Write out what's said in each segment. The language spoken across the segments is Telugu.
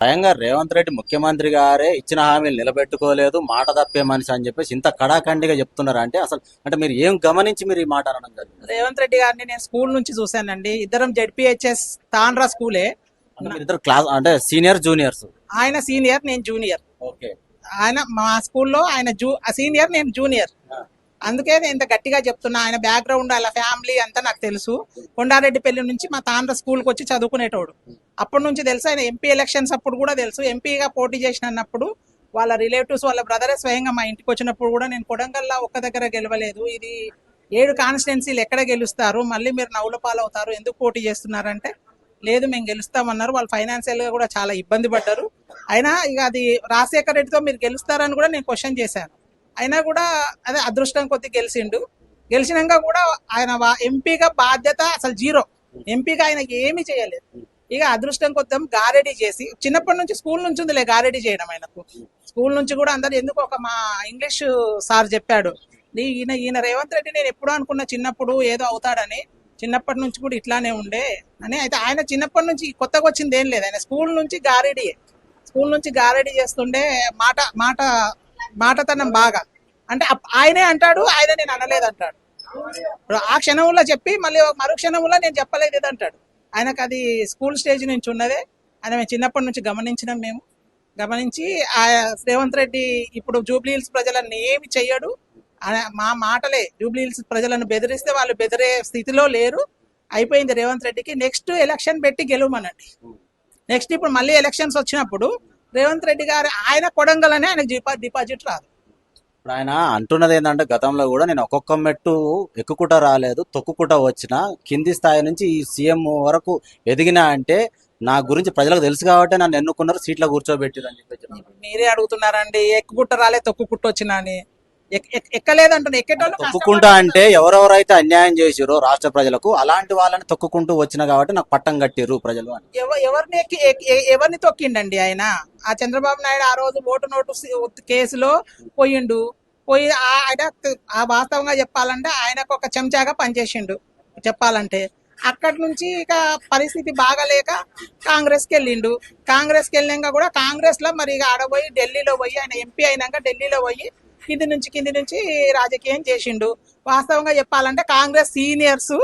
స్వయంగా రేవంత్ రెడ్డి ముఖ్యమంత్రి గారే ఇచ్చిన హామీలు నిలబెట్టుకోలేదు మాట తప్పే మనిషి అని చెప్పేసి ఇంత కడాఖండిగా చెప్తున్నారు? అంటే అసలు అంటే మీరు ఏం గమనించి మీరు ఈ మాట అనడం జరిగింది? రేవంత్ రెడ్డి గారిని నేను స్కూల్ నుంచి చూశానండి. ఇద్దరం జెడ్పిహెచ్ఎస్ తాండ్రా స్కూలే. ఇద్దరు క్లాస్ అంటే సీనియర్ జూనియర్స్? ఆయన సీనియర్ నేను జూనియర్. ఓకే. ఆయన మా స్కూల్లో ఆయన జూ సీనియర్ నేను జూనియర్. అందుకే నేను ఇంత గట్టిగా చెప్తున్నా. ఆయన బ్యాక్గ్రౌండ్ వాళ్ళ ఫ్యామిలీ అంతా నాకు తెలుసు. కొండారెడ్డి పెళ్ళి నుంచి మా తాండ్ర స్కూల్కి వచ్చి చదువుకునేటోడు అప్పటి నుంచి తెలుసు. ఆయన ఎంపీ ఎలక్షన్స్ అప్పుడు కూడా తెలుసు. ఎంపీగా పోటీ చేసినప్పుడు వాళ్ళ రిలేటివ్స్ వాళ్ళ బ్రదరే స్వయంగా మా ఇంటికి వచ్చినప్పుడు కూడా నేను కొడంగల్లా ఒక్క దగ్గర గెలవలేదు. ఇది ఏడు కాన్స్టిట్యున్సీలు ఎక్కడ గెలుస్తారు? మళ్ళీ మీరు నవ్వుల పాలవుతారు. ఎందుకు పోటీ చేస్తున్నారంటే లేదు మేము గెలుస్తామన్నారు. వాళ్ళు ఫైనాన్షియల్గా కూడా చాలా ఇబ్బంది పడ్డారు. అయినా ఇక అది రాజశేఖర్ రెడ్డితో మీరు గెలుస్తారని కూడా నేను క్వశ్చన్ చేశాను. అయినా కూడా అదే అదృష్టం కొద్ది గెలిచిండు గెలిచినాక కూడా ఆయన వా- ఎంపీగా బాధ్యత అసలు జీరో. ఎంపీగా ఆయన ఏమీ చేయలేదు. ఇక అదృష్టం కొత్తం గారెడీ చేసి చిన్నప్పటి నుంచి స్కూల్ నుంచి ఉందిలే గారెడీ చేయడం ఆయనకు. స్కూల్ నుంచి కూడా అందరు ఎందుకు ఒక మా ఇంగ్లీష్ సార్ చెప్పాడు "నీ ఈయన ఈయన రేవంత్ రెడ్డి నేను ఎప్పుడూ అనుకున్న చిన్నప్పుడు ఏదో అవుతాడని చిన్నప్పటి నుంచి కూడా ఇట్లానే ఉండే అని అయితే ఆయన చిన్నప్పటి నుంచి కొత్తగా వచ్చింది ఏం లేదు. ఆయన స్కూల్ నుంచి గారెడీ స్కూల్ నుంచి గారెడీ చేస్తుండే మాట మాట మాటతనం బాగా. అంటే ఆయనే అంటాడు ఆయన నేను అనలేదు అంటాడు ఆ క్షణంలో చెప్పి మళ్ళీ మరు క్షణంలో నేను చెప్పలేదు ఇది అంటాడు ఆయనకు అది స్కూల్ స్టేజ్ నుంచి ఉన్నదే. ఆయన మేము చిన్నప్పటి నుంచి గమనించినాం మేము. గమనించి ఆ రేవంత్ రెడ్డి ఇప్పుడు జూబ్లీ హిల్స్ ప్రజలను ఏమి చెయ్యడు. ఆయన మా మాటలే జూబ్లీ హిల్స్ ప్రజలను బెదిరిస్తే వాళ్ళు బెదిరే స్థితిలో లేరు. అయిపోయింది రేవంత్ రెడ్డికి. నెక్స్ట్ ఎలక్షన్ పెట్టి గెలవమనండి. నెక్స్ట్ ఇప్పుడు మళ్ళీ ఎలక్షన్స్ వచ్చినప్పుడు రేవంత్ రెడ్డి గారు ఆయన కొడంగలనే ఆయన డిపాజిట్ రాదు. ఇప్పుడు ఆయన అంటున్నది ఏంటంటే గతంలో కూడా నేను ఒక్కొక్క మెట్టు ఎక్కుకుట రాలేదు తొక్కుకుంటా వచ్చిన కింది స్థాయి నుంచి ఈ సీఎం వరకు ఎదిగినా అంటే నా గురించి ప్రజలకు తెలుసు కాబట్టి నన్ను ఎన్నుకున్నారు సీట్లో కూర్చోబెట్టారు అని చెప్పి మీరే అడుగుతున్నారండి ఎక్కుకుంట రాలే తొక్కుకుంటూ వచ్చినా అని. ఎక్కలేదంటున్నా. ఎక్కేటోళ్ళు తొక్కుకుంటా అంటే ఎవరెవరైతే అన్యాయం చేసిరో రాష్ట్ర ప్రజలకు అలాంటి వాళ్ళని తొక్కుకుంటూ వచ్చిన కాబట్టి నాకు పట్టం కట్టిరు ప్రజలు అని. ఎవరిని ఎవరిని తొక్కిండండి ఆయన? ఆ చంద్రబాబు నాయుడు ఆ రోజు ఓటు నోటు కేసులో పోయిండు. పోయి ఆ- ఆయన ఆ వాస్తవంగా చెప్పాలంటే ఆయనకు ఒక చెంచాగా పనిచేసిండు చెప్పాలంటే. అక్కడి నుంచి ఇక పరిస్థితి బాగాలేక కాంగ్రెస్కి వెళ్ళిండు కాంగ్రెస్కి వెళ్ళినాక కూడా కాంగ్రెస్లో మరి ఇక ఆడపోయి ఢిల్లీలో పోయి ఆయన ఎంపీ అయినాక ఢిల్లీలో పోయి కింది నుంచి కింది నుంచి రాజకీయం చేసిండు. వాస్తవంగా చెప్పాలంటే కాంగ్రెస్ సీనియర్స్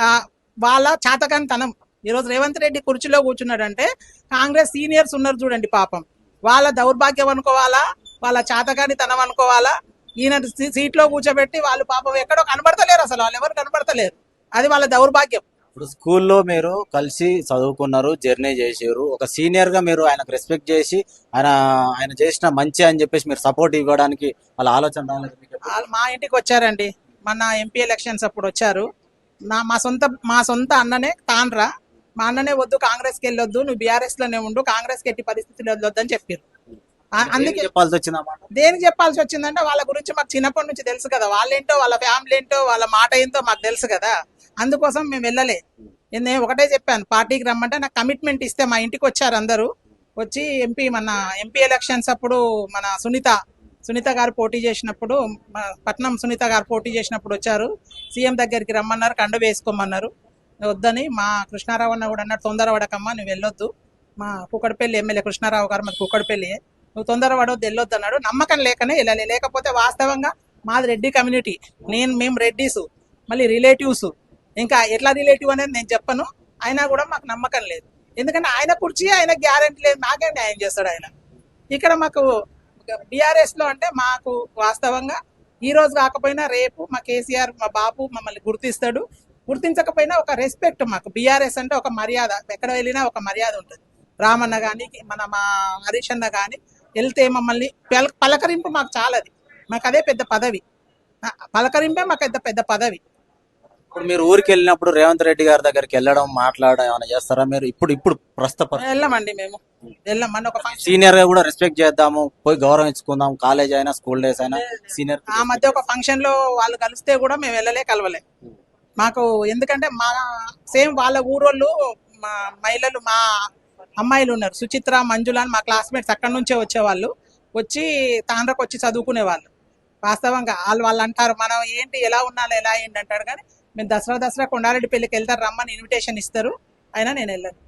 ఆ, వాళ్ళ చాతకంతనం. ఈరోజు రేవంత్ రెడ్డి కుర్చీలో కూర్చున్నాడంటే కాంగ్రెస్ సీనియర్స్ ఉన్నారు చూడండి పాపం. వాళ్ళ దౌర్భాగ్యం అనుకోవాలా? వాళ్ళ చాతకాని తనం అనుకోవాలా? ఈయన సీట్లో కూర్చోబెట్టి వాళ్ళు పాపం ఎక్కడో కనబడతలేరు అసలు. వాళ్ళు ఎవరు కనబడతలేరు. అది వాళ్ళ దౌర్భాగ్యం. ఇప్పుడు స్కూల్లో మీరు కలిసి చదువుకున్నారు జర్నీ చేసారు ఒక సీనియర్గా మీరు ఆయనకు రెస్పెక్ట్ చేసి ఆయన ఆయన చేసిన మంచి అని చెప్పేసి మీరు సపోర్ట్ ఇవ్వడానికి వాళ్ళ ఆలోచన రాలేదు మీకు వాళ్ళు మా ఇంటికి వచ్చారండి. మన ఎంపీ ఎలక్షన్స్ అప్పుడు వచ్చారు. నా మా సొంత మా సొంత అన్ననే తాండ్రా. మా అన్ననే వద్దు కాంగ్రెస్కి వెళ్ళొద్దు. నువ్వు బీఆర్ఎస్లోనే ఉండు కాంగ్రెస్కి ఎట్టి పరిస్థితులు వెళ్ళొద్దు అని చెప్పారు. అందుకే చెప్పాల్సి వచ్చిందన్నమాట దేనికి చెప్పాల్సి వచ్చిందంటే వాళ్ళ గురించి మాకు చిన్నప్పటి నుంచి తెలుసు కదా. వాళ్ళేంటో వాళ్ళ ఫ్యామిలీ ఏంటో వాళ్ళ మాట ఏంటో మాకు తెలుసు కదా. అందుకోసం మేము వెళ్ళలే. నేను ఒకటే చెప్పాను పార్టీకి రమ్మంటే నాకు కమిట్మెంట్ ఇస్తే మా ఇంటికి వచ్చారు అందరూ. వచ్చి ఎంపీ మన ఎంపీ ఎలక్షన్స్ అప్పుడు మన సునీత సునీత గారు పోటీ చేసినప్పుడు పట్నం సునీత గారు పోటీ చేసినప్పుడు వచ్చారు. సీఎం దగ్గరికి రమ్మన్నారు కండ వేసుకోమన్నారు. వద్దని మా కృష్ణారావు అన్న కూడా అన్నారు తొందర పడకమ్మా నువ్వు వెళ్ళొద్దు. మా కుక్కడపల్లి ఎమ్మెల్యే కృష్ణారావు గారు మాది కుక్కడపల్లి. నువ్వు తొందర పడవద్దు వెళ్ళొద్దు అన్నాడు. నమ్మకం లేకనే వెళ్ళాలి. లేకపోతే వాస్తవంగా మాది రెడ్డి కమ్యూనిటీ. నేను మేము రెడ్డీస్ మళ్ళీ రిలేటివ్స్. ఇంకా ఎట్లా రిలేటివ్ అనేది నేను చెప్పను. అయినా కూడా మాకు నమ్మకం లేదు. ఎందుకంటే ఆయన కుర్చీ ఆయన గ్యారెంటీ లేదు. మాకే న్యాయం చేస్తాడు ఆయన. ఇక్కడ మాకు బీఆర్ఎస్లో అంటే మాకు వాస్తవంగా ఈ రోజు కాకపోయినా రేపు మా కేసీఆర్ మా బాబు మమ్మల్ని గుర్తిస్తాడు. గుర్తించకపోయినా ఒక రెస్పెక్ట్ మాకు. బీఆర్ఎస్ అంటే ఒక మర్యాద. ఎక్కడ వెళ్ళినా ఒక మర్యాద ఉంటుంది. రామన్న కానీ మన మా హరీష్ అన్న కానీ వెళ్తే మమ్మల్ని పల- పలకరింపు మాకు చాలది. మాకు అదే పెద్ద పదవి. పలకరింపే మాకు పెద్ద పెద్ద పదవి. ఇప్పుడు మీరు ఊరికి వెళ్ళినప్పుడు రేవంత్ రెడ్డి గారి దగ్గరికి వెళ్ళడం మాట్లాడడం ఏమైనా చేస్తారా? మీరు ఇప్పుడు ఇప్పుడు ప్రస్తుత వెళ్ళమండి మేము. వెళ్ళమని ఒక సీనియర్గా కూడా రెస్పెక్ట్ చేద్దాము పోయి గౌరవించుకుందాం కాలేజ్ అయినా స్కూల్ డేస్ అయినా సీనియర్ ఆ మధ్య ఒక ఫంక్షన్లో వాళ్ళు కలిస్తే కూడా మేము వెళ్ళలే కలవలే. మాకు ఎందుకంటే మా సేమ్ వాళ్ళ ఊరోళ్ళు మా మహిళలు మా అమ్మాయిలు ఉన్నారు సుచిత్ర మంజుల అని మా క్లాస్మేట్స్ అక్కడి నుంచే వచ్చేవాళ్ళు. వచ్చి తాండ్రకు వచ్చి చదువుకునే వాళ్ళు వాస్తవంగా వాళ్ళు వాళ్ళు అంటారు మనం ఏంటి ఎలా ఉండాలి ఎలా ఏంటి అంటారు కానీ మేము దసరా దసరా కొండారెడ్డి పెళ్ళికి వెళ్తారు రమ్మని ఇన్విటేషన్ ఇస్తారు. అయినా నేను వెళ్ళాను.